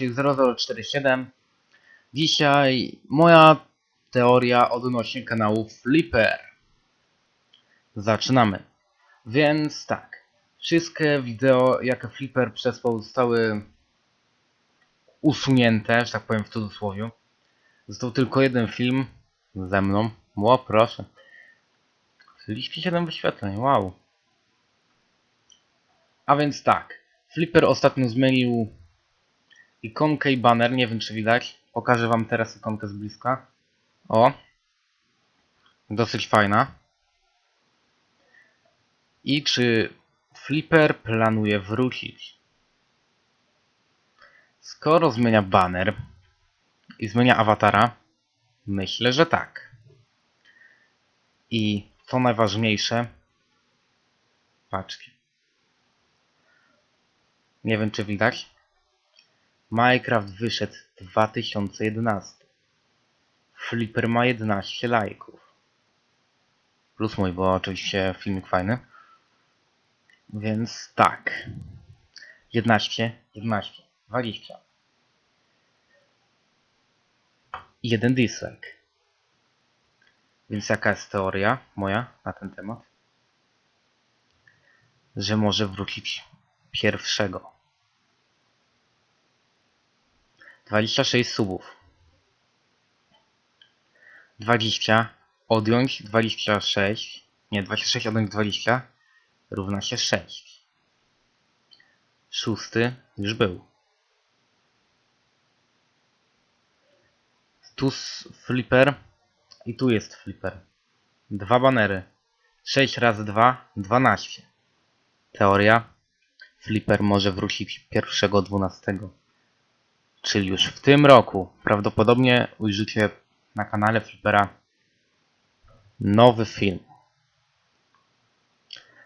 0047. Dzisiaj moja teoria odnośnie kanału Flipper. Zaczynamy. Więc tak. Wszystkie wideo, jakie Flipper przesłał, zostały usunięte, że tak powiem w cudzysłowie. Został tylko jeden film ze mną. O, proszę. 47 wyświetleń, wow. A więc tak. Flipper ostatnio zmienił ikonkę i banner, nie wiem czy widać. Pokażę wam teraz ikonkę z bliska. O. Dosyć fajna. I czy Flipper planuje wrócić? Skoro zmienia banner i zmienia awatara, myślę, że tak. I co najważniejsze, paczki. Nie wiem czy widać. Minecraft wyszedł w 2011. Flipper ma 11 lajków. Plus mój, bo oczywiście filmik fajny. Więc tak. 11, 11, 20. I jeden dislike. Więc jaka jest teoria moja na ten temat? Że może wrócić pierwszego. 26 subów. 20 odjąć 26. Nie, 26 odjąć 20 równa się 6. Szósty już był. Tu flipper i tu jest flipper. Dwa banery. 6 razy 2 12. Teoria. Flipper może wrócić 1.12. Czyli już w tym roku prawdopodobnie ujrzycie na kanale Flippera nowy film.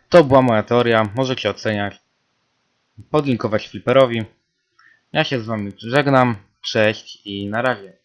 To była moja teoria. Możecie oceniać. Podlinkować Flipperowi. Ja się z wami żegnam. Cześć i na razie.